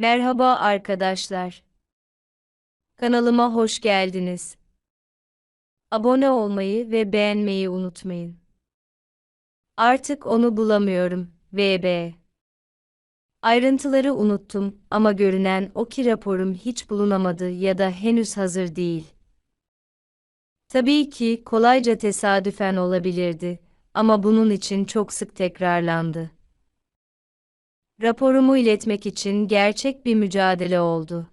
Merhaba arkadaşlar. Kanalıma hoş geldiniz. Abone olmayı ve beğenmeyi unutmayın. Artık onu bulamıyorum. VB. Ayrıntıları unuttum ama görünen o ki raporum hiç bulunamadı ya da henüz hazır değil. Tabii ki kolayca tesadüfen olabilirdi ama bunun için çok sık tekrarlandı. Raporumu iletmek için gerçek bir mücadele oldu.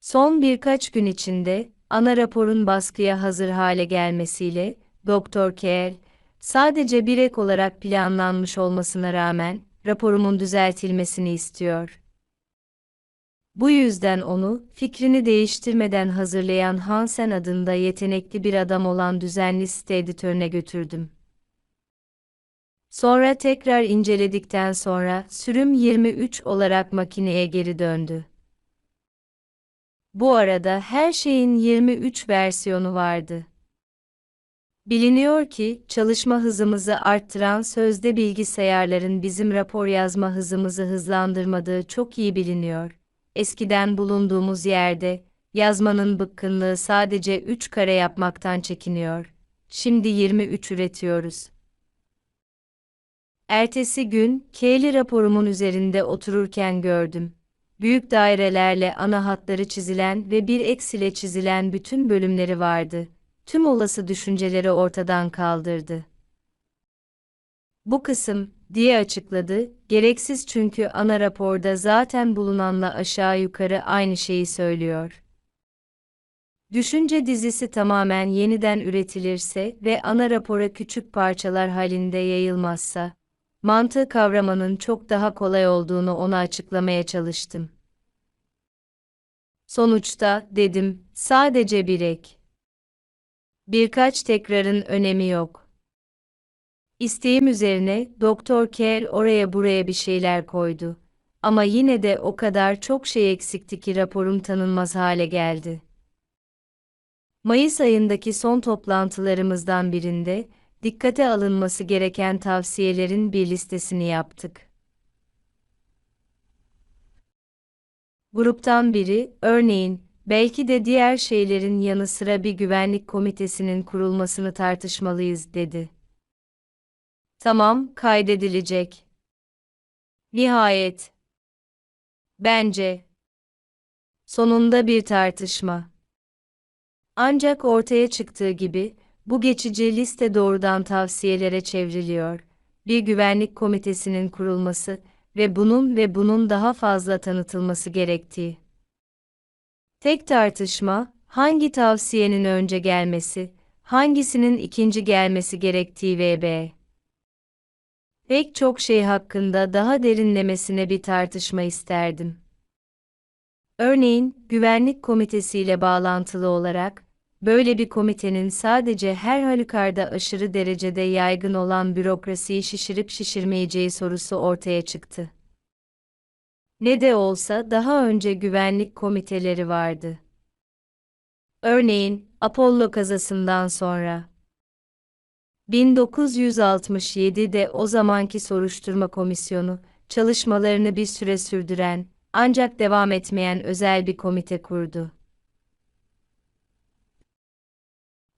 Son birkaç gün içinde ana raporun baskıya hazır hale gelmesiyle Doktor Kerr sadece bir ek olarak planlanmış olmasına rağmen raporumun düzeltilmesini istiyor. Bu yüzden onu fikrini değiştirmeden hazırlayan Hansen adında yetenekli bir adam olan düzenli site editörüne götürdüm. Sonra tekrar inceledikten sonra sürüm 23 olarak makineye geri döndü. Bu arada her şeyin 23 versiyonu vardı. Biliniyor ki, çalışma hızımızı arttıran sözde bilgisayarların bizim rapor yazma hızımızı hızlandırmadığı çok iyi biliniyor. Eskiden bulunduğumuz yerde, yazmanın bıkkınlığı sadece 3 kare yapmaktan çekiniyor. Şimdi 23 üretiyoruz. Ertesi gün, K'li raporumun üzerinde otururken gördüm. Büyük dairelerle ana hatları çizilen ve bir eksile çizilen bütün bölümleri vardı. Tüm olası düşünceleri ortadan kaldırdı. Bu kısım, diye açıkladı, gereksiz çünkü ana raporda zaten bulunanla aşağı yukarı aynı şeyi söylüyor. Düşünce dizisi tamamen yeniden üretilirse ve ana rapora küçük parçalar halinde yayılmazsa, mantığı kavramanın çok daha kolay olduğunu ona açıklamaya çalıştım. Sonuçta, dedim, sadece bir ek. Birkaç tekrarın önemi yok. İsteğim üzerine Doktor Kerr oraya buraya bir şeyler koydu. Ama yine de o kadar çok şey eksikti ki raporum tanınmaz hale geldi. Mayıs ayındaki son toplantılarımızdan birinde dikkate alınması gereken tavsiyelerin bir listesini yaptık. Gruptan biri, örneğin, belki de diğer şeylerin yanı sıra bir güvenlik komitesinin kurulmasını tartışmalıyız, dedi. Tamam, kaydedilecek. Nihayet. Bence. Sonunda bir tartışma. Ancak ortaya çıktığı gibi, bu geçici liste doğrudan tavsiyelere çevriliyor. Bir güvenlik komitesinin kurulması ve bunun ve bunun daha fazla tanıtılması gerektiği. Tek tartışma, hangi tavsiyenin önce gelmesi, hangisinin ikinci gelmesi gerektiği vb. Pek çok şey hakkında daha derinlemesine bir tartışma isterdim. Örneğin, güvenlik komitesiyle bağlantılı olarak, böyle bir komitenin sadece her halükarda aşırı derecede yaygın olan bürokrasiyi şişirip şişirmeyeceği sorusu ortaya çıktı. Ne de olsa daha önce güvenlik komiteleri vardı. Örneğin, Apollo kazasından sonra. 1967'de o zamanki soruşturma komisyonu, çalışmalarını bir süre sürdüren, ancak devam etmeyen özel bir komite kurdu.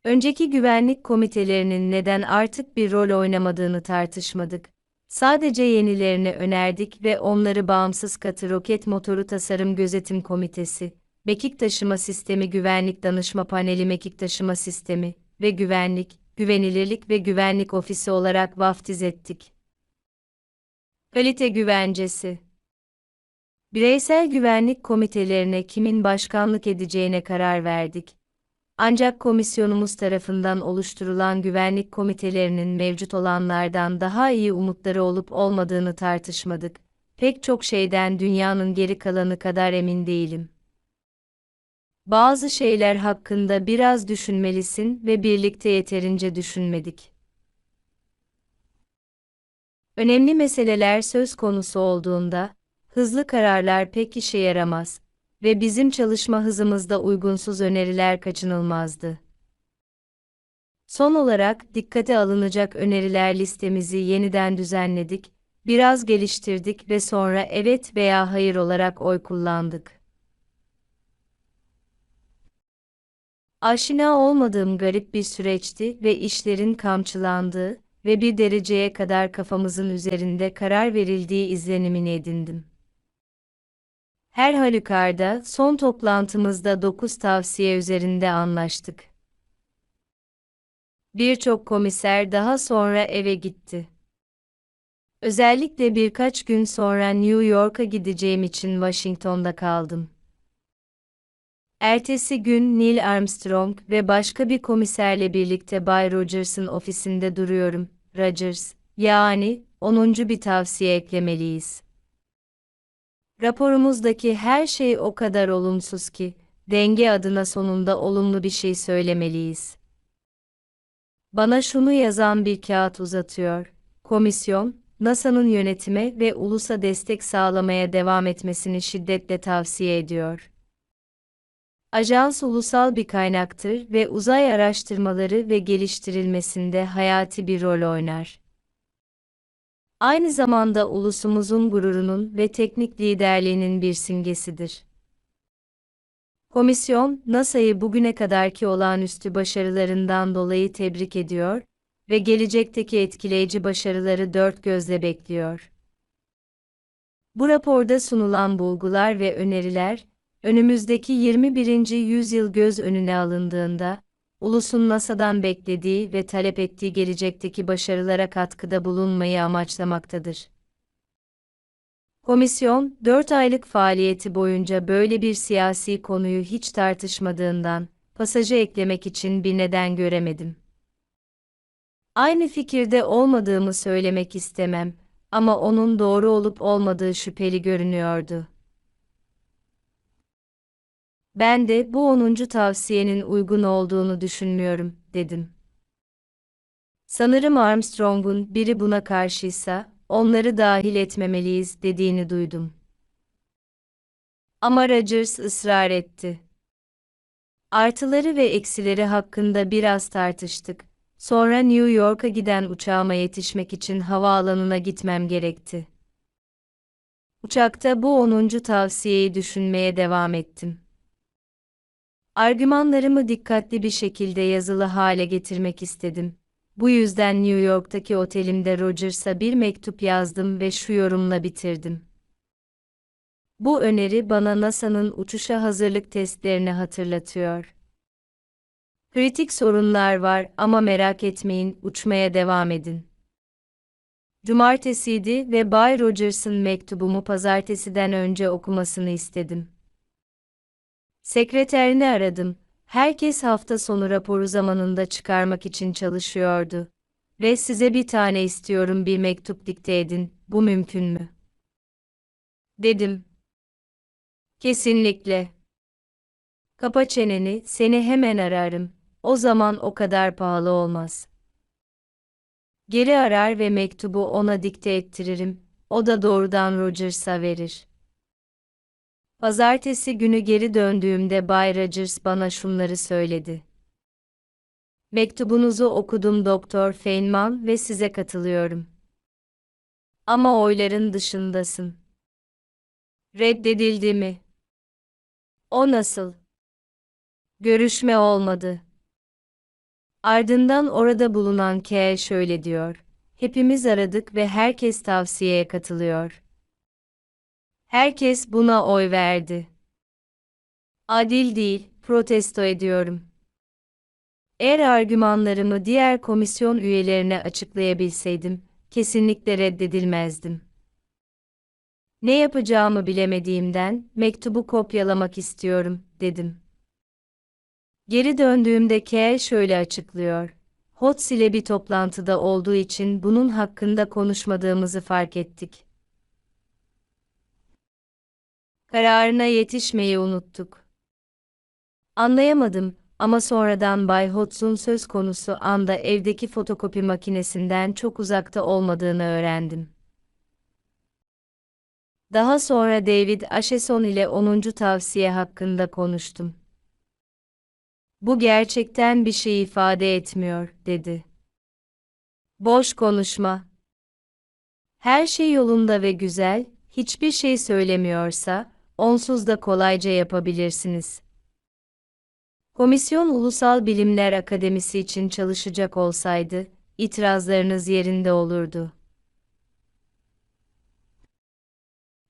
Önceki güvenlik komitelerinin neden artık bir rol oynamadığını tartışmadık. Sadece yenilerini önerdik ve onları bağımsız katı roket motoru tasarım gözetim komitesi, mekik taşıma sistemi güvenlik danışma paneli mekik taşıma sistemi ve güvenlik, güvenilirlik ve güvenlik ofisi olarak vaftiz ettik. Kalite güvencesi Bireysel güvenlik komitelerine kimin başkanlık edeceğine karar verdik. Ancak komisyonumuz tarafından oluşturulan güvenlik komitelerinin mevcut olanlardan daha iyi umutları olup olmadığını tartışmadık. Pek çok şeyden dünyanın geri kalanı kadar emin değilim. Bazı şeyler hakkında biraz düşünmelisin ve birlikte yeterince düşünmedik. Önemli meseleler söz konusu olduğunda, hızlı kararlar pek işe yaramaz ve bizim çalışma hızımızda uygunsuz öneriler kaçınılmazdı. Son olarak dikkate alınacak öneriler listemizi yeniden düzenledik Biraz geliştirdik ve sonra evet veya hayır olarak oy kullandık. Aşina olmadığım garip bir süreçti ve işlerin kamçılandığı ve bir dereceye kadar kafamızın üzerinde karar verildiği izlenimini edindim. Her halükarda son toplantımızda 9 tavsiye üzerinde anlaştık. Birçok komiser daha sonra eve gitti. Özellikle birkaç gün sonra New York'a gideceğim için Washington'da kaldım. Ertesi gün Neil Armstrong ve başka bir komiserle birlikte Bay Rogers'ın ofisinde duruyorum. Rogers, yani 10. bir tavsiye eklemeliyiz. Raporumuzdaki her şey o kadar olumsuz ki, denge adına sonunda olumlu bir şey söylemeliyiz. Bana şunu yazan bir kağıt uzatıyor. Komisyon, NASA'nın yönetime ve ulusa destek sağlamaya devam etmesini şiddetle tavsiye ediyor. Ajans ulusal bir kaynaktır ve uzay araştırmaları ve geliştirilmesinde hayati bir rol oynar. Aynı zamanda ulusumuzun gururunun ve teknik liderliğinin bir simgesidir. Komisyon, NASA'yı bugüne kadarki olağanüstü başarılarından dolayı tebrik ediyor ve gelecekteki etkileyici başarıları dört gözle bekliyor. Bu raporda sunulan bulgular ve öneriler, önümüzdeki 21. yüzyıl göz önüne alındığında, ulusun NASA'dan beklediği ve talep ettiği gelecekteki başarılara katkıda bulunmayı amaçlamaktadır. Komisyon, 4 aylık faaliyeti boyunca böyle bir siyasi konuyu hiç tartışmadığından, pasajı eklemek için bir neden göremedim. Aynı fikirde olmadığımı söylemek istemem ama onun doğru olup olmadığı şüpheli görünüyordu. Ben de bu 10. tavsiyenin uygun olduğunu düşünmüyorum, dedim. Sanırım Armstrong'un biri buna karşıysa, onları dahil etmemeliyiz dediğini duydum. Ama Rogers ısrar etti. Artıları ve eksileri hakkında biraz tartıştık. Sonra New York'a giden uçağıma yetişmek için havaalanına gitmem gerekti. Uçakta bu 10. tavsiyeyi düşünmeye devam ettim. Argümanlarımı dikkatli bir şekilde yazılı hale getirmek istedim. Bu yüzden New York'taki otelimde Rogers'a bir mektup yazdım ve şu yorumla bitirdim. Bu öneri bana NASA'nın uçuşa hazırlık testlerini hatırlatıyor. Kritik sorunlar var ama merak etmeyin, uçmaya devam edin. Cumartesiydi ve Bay Rogers'ın mektubumu pazartesiden önce okumasını istedim. Sekreterini aradım. Herkes hafta sonu raporu zamanında çıkarmak için çalışıyordu. Ve size bir tane istiyorum bir mektup dikte edin, bu mümkün mü? Dedim. Kesinlikle. Kapa çeneni, seni hemen ararım. O zaman o kadar pahalı olmaz. Geri arar ve mektubu ona dikte ettiririm. O da doğrudan Rogers'a verir. Pazartesi günü geri döndüğümde Bay Rogers bana şunları söyledi. Mektubunuzu okudum Doktor Feynman ve size katılıyorum. Ama oyların dışındasın. Reddedildi mi? O nasıl? Görüşme olmadı. Ardından orada bulunan K şöyle diyor. Hepimiz aradık ve herkes tavsiyeye katılıyor. Herkes buna oy verdi. Adil değil, protesto ediyorum. Eğer argümanlarımı diğer komisyon üyelerine açıklayabilseydim, kesinlikle reddedilmezdim. Ne yapacağımı bilemediğimden mektubu kopyalamak istiyorum, dedim. Geri döndüğümde K şöyle açıklıyor. Hots ile bir toplantıda olduğu için bunun hakkında konuşmadığımızı fark ettik. Kararına yetişmeyi unuttuk. Anlayamadım ama sonradan Bay Hots'un söz konusu anda evdeki fotokopi makinesinden çok uzakta olmadığını öğrendim. Daha sonra David Asheson ile 10. tavsiye hakkında konuştum. Bu gerçekten bir şey ifade etmiyor, dedi. Boş konuşma. Her şey yolunda ve güzel, hiçbir şey söylemiyorsa, onsuz da kolayca yapabilirsiniz. Komisyon Ulusal Bilimler Akademisi için çalışacak olsaydı, itirazlarınız yerinde olurdu.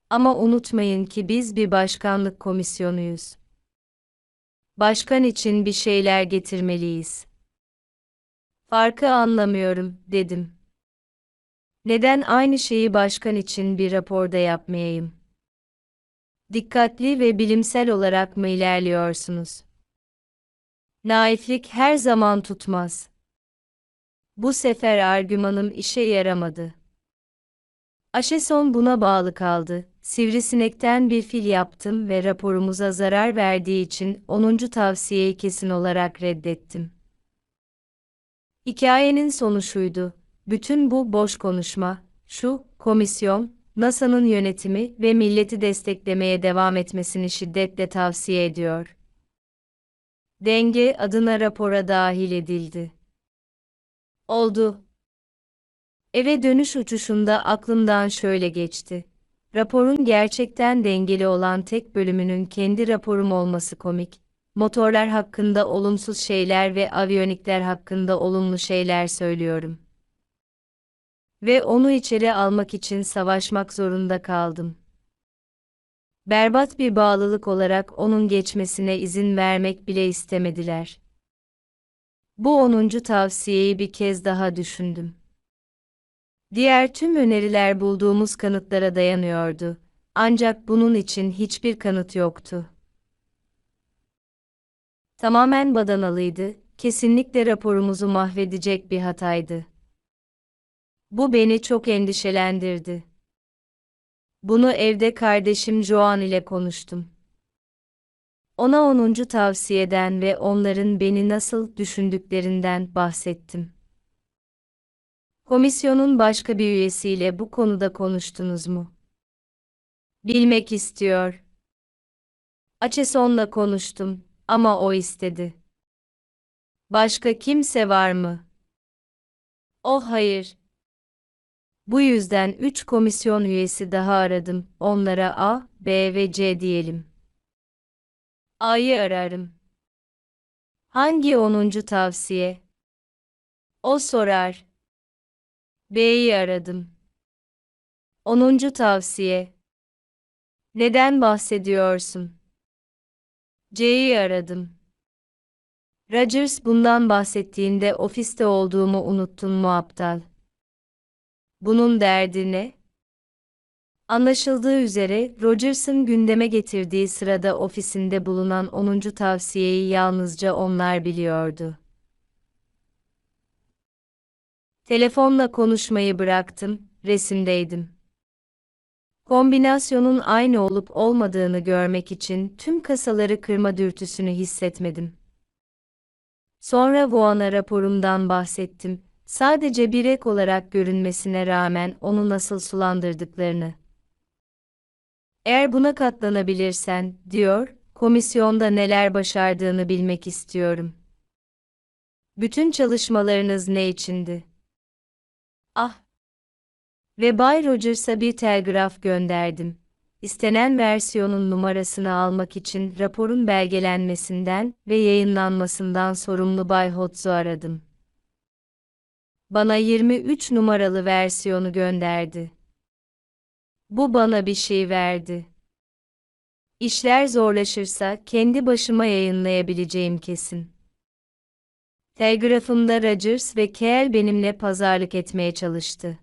Ama unutmayın ki biz bir başkanlık komisyonuyuz. Başkan için bir şeyler getirmeliyiz. Farkı anlamıyorum, dedim. Neden aynı şeyi başkan için bir raporda yapmayayım? Dikkatli ve bilimsel olarak mı ilerliyorsunuz? Naiflik her zaman tutmaz. Bu sefer argümanım işe yaramadı. Aşeson buna bağlı kaldı. Sivrisinekten bir fil yaptım ve raporumuza zarar verdiği için 10. tavsiyeyi kesin olarak reddettim. Hikayenin sonu şuydu. Bütün bu boş konuşma, şu, komisyon, NASA'nın yönetimi ve milleti desteklemeye devam etmesini şiddetle tavsiye ediyor. Denge adına rapora dahil edildi. Oldu. Eve dönüş uçuşunda aklımdan şöyle geçti. Raporun gerçekten dengeli olan tek bölümünün kendi raporum olması komik. Motorlar hakkında olumsuz şeyler ve aviyonikler hakkında olumlu şeyler söylüyorum. Ve onu içeri almak için savaşmak zorunda kaldım. Berbat bir bağlılık olarak onun geçmesine izin vermek bile istemediler. Bu onuncu tavsiyeyi bir kez daha düşündüm. Diğer tüm öneriler bulduğumuz kanıtlara dayanıyordu. Ancak bunun için hiçbir kanıt yoktu. Tamamen badanalıydı, kesinlikle raporumuzu mahvedecek bir hataydı. Bu beni çok endişelendirdi. Bunu evde kardeşim Joan ile konuştum. Ona 10. tavsiyeden ve onların beni nasıl düşündüklerinden bahsettim. Komisyonun başka bir üyesiyle bu konuda konuştunuz mu? Bilmek istiyor. Açeson'la konuştum ama o istedi. Başka kimse var mı? Oh hayır. Bu yüzden üç komisyon üyesi daha aradım. Onlara A, B ve C diyelim. A'yı ararım. Hangi onuncu tavsiye? O sorar. B'yi aradım. Onuncu tavsiye. Neden bahsediyorsun? C'yi aradım. Rogers bundan bahsettiğinde ofiste olduğumu unuttun mu aptal? Bunun derdi ne? Anlaşıldığı üzere Rogers'ın gündeme getirdiği sırada ofisinde bulunan 10. tavsiyeyi yalnızca onlar biliyordu. Telefonla konuşmayı bıraktım, resimdeydim. Kombinasyonun aynı olup olmadığını görmek için tüm kasaları kırma dürtüsünü hissetmedim. Sonra Vaughan'a raporumdan bahsettim, sadece bir ek olarak görünmesine rağmen onu nasıl sulandırdıklarını. Eğer buna katlanabilirsen, diyor, komisyonda neler başardığını bilmek istiyorum. Bütün çalışmalarınız ne içindi? Ah! Ve Bay Rogers'a bir telgraf gönderdim. İstenen versiyonun numarasını almak için raporun belgelenmesinden ve yayınlanmasından sorumlu Bay Hotz'u aradım. Bana 23 numaralı versiyonu gönderdi. Bu bana bir şey verdi. İşler zorlaşırsa kendi başıma yayınlayabileceğim kesin. Telgrafımda Rogers ve Keel benimle pazarlık etmeye çalıştı.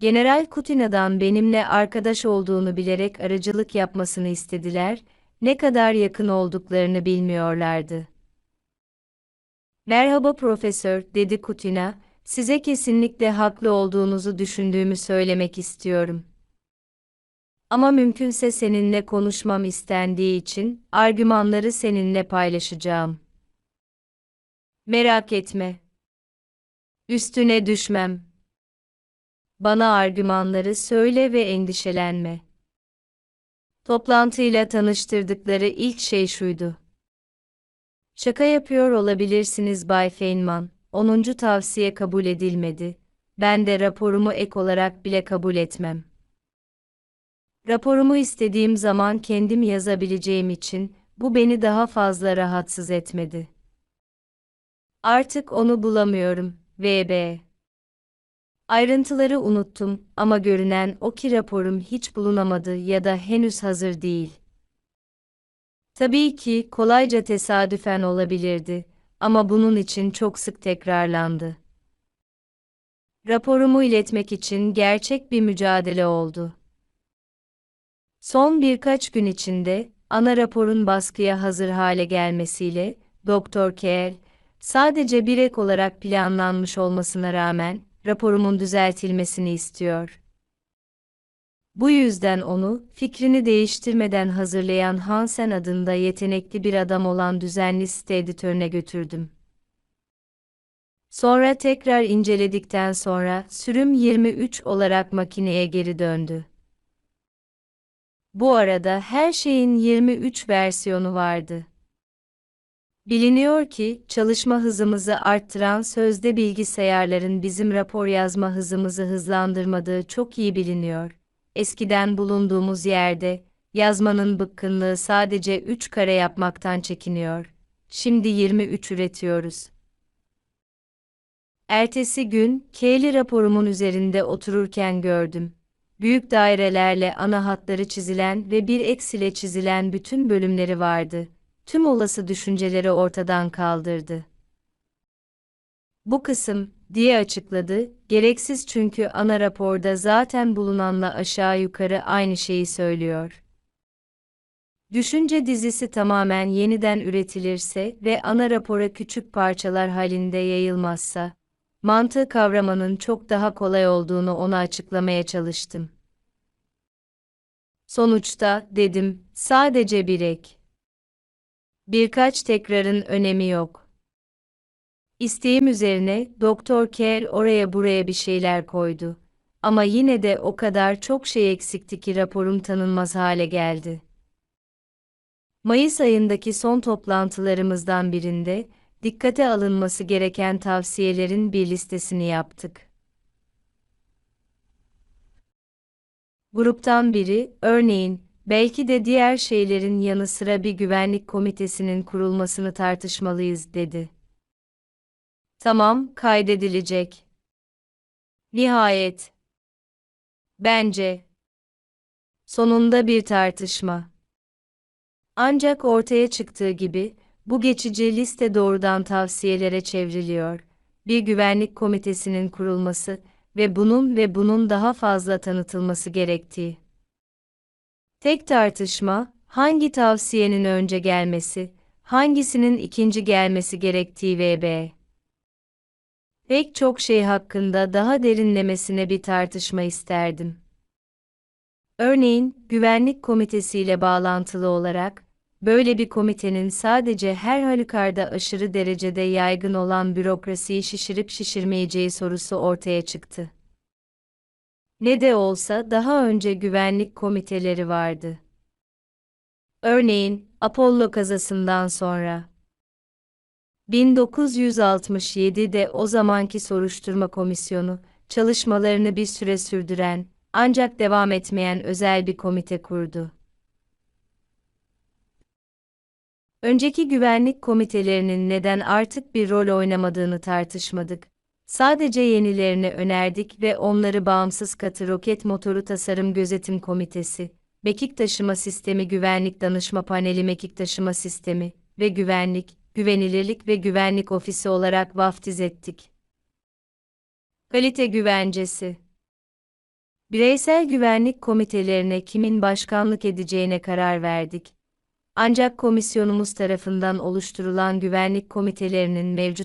General Kutina'dan benimle arkadaş olduğunu bilerek aracılık yapmasını istediler, ne kadar yakın olduklarını bilmiyorlardı. Merhaba profesör, dedi Kutina, size kesinlikle haklı olduğunuzu düşündüğümü söylemek istiyorum. Ama mümkünse seninle konuşmam istendiği için argümanları seninle paylaşacağım. Merak etme. Üstüne düşmem. Bana argümanları söyle ve endişelenme. Toplantıyla tanıştırdıkları ilk şey şuydu. Şaka yapıyor olabilirsiniz Bay Feynman, 10. tavsiye kabul edilmedi. ben de raporumu ek olarak bile kabul etmem. Raporumu istediğim zaman kendim yazabileceğim için bu beni daha fazla rahatsız etmedi. Artık onu bulamıyorum. VB. Ayrıntıları unuttum ama görünen o ki raporum hiç bulunamadı ya da henüz hazır değil. Tabii ki kolayca tesadüfen olabilirdi ama bunun için çok sık tekrarlandı. Raporumu iletmek için gerçek bir mücadele oldu. Son birkaç gün içinde ana raporun baskıya hazır hale gelmesiyle Doktor Kerr sadece bir ek olarak planlanmış olmasına rağmen raporumun düzeltilmesini istiyor. Bu yüzden onu, fikrini değiştirmeden hazırlayan Hansen adında yetenekli bir adam olan düzenli site editörüne götürdüm. Sonra tekrar inceledikten sonra sürüm 23 olarak makineye geri döndü. Bu arada her şeyin 23 versiyonu vardı. Biliniyor ki, çalışma hızımızı arttıran sözde bilgisayarların bizim rapor yazma hızımızı hızlandırmadığı çok iyi biliniyor. Eskiden bulunduğumuz yerde, yazmanın bıkkınlığı sadece 3 kare yapmaktan çekiniyor. Şimdi 23 üretiyoruz. Ertesi gün, K'li raporumun üzerinde otururken gördüm. Büyük dairelerle ana hatları çizilen ve bir eksile çizilen bütün bölümleri vardı tüm olası düşünceleri ortadan kaldırdı. Bu kısım, diye açıkladı, gereksiz çünkü ana raporda zaten bulunanla aşağı yukarı aynı şeyi söylüyor. Düşünce dizisi tamamen yeniden üretilirse ve ana rapora küçük parçalar halinde yayılmazsa, mantığı kavramanın çok daha kolay olduğunu ona açıklamaya çalıştım. Sonuçta, dedim, sadece bir ek. Birkaç tekrarın önemi yok. İsteğim üzerine Doktor Kerr oraya buraya bir şeyler koydu. Ama yine de o kadar çok şey eksikti ki raporum tanınmaz hale geldi. Mayıs ayındaki son toplantılarımızdan birinde dikkate alınması gereken tavsiyelerin bir listesini yaptık. Gruptan biri, örneğin, belki de diğer şeylerin yanı sıra bir güvenlik komitesinin kurulmasını tartışmalıyız, dedi. Tamam, kaydedilecek. Nihayet. Bence. Sonunda bir tartışma. Ancak ortaya çıktığı gibi, bu geçici liste doğrudan tavsiyelere çevriliyor. Bir güvenlik komitesinin kurulması ve bunun ve bunun daha fazla tanıtılması gerektiği. Tek tartışma, hangi tavsiyenin önce gelmesi, hangisinin ikinci gelmesi gerektiği vb. Pek çok şey hakkında daha derinlemesine bir tartışma isterdim. Örneğin, güvenlik komitesiyle bağlantılı olarak, böyle bir komitenin sadece her halükarda aşırı derecede yaygın olan bürokrasiyi şişirip şişirmeyeceği sorusu ortaya çıktı. Ne de olsa daha önce güvenlik komiteleri vardı. Örneğin, Apollo kazasından sonra. 1967'de o zamanki soruşturma komisyonu, çalışmalarını bir süre sürdüren, ancak devam etmeyen özel bir komite kurdu. Önceki güvenlik komitelerinin neden artık bir rol oynamadığını tartışmadık. Sadece yenilerini önerdik ve onları bağımsız katı roket motoru tasarım gözetim komitesi, mekik taşıma sistemi güvenlik danışma paneli mekik taşıma sistemi ve güvenlik, güvenilirlik ve güvenlik ofisi olarak vaftiz ettik. Kalite güvencesi Bireysel güvenlik komitelerine kimin başkanlık edeceğine karar verdik. Ancak komisyonumuz tarafından oluşturulan güvenlik komitelerinin mevcut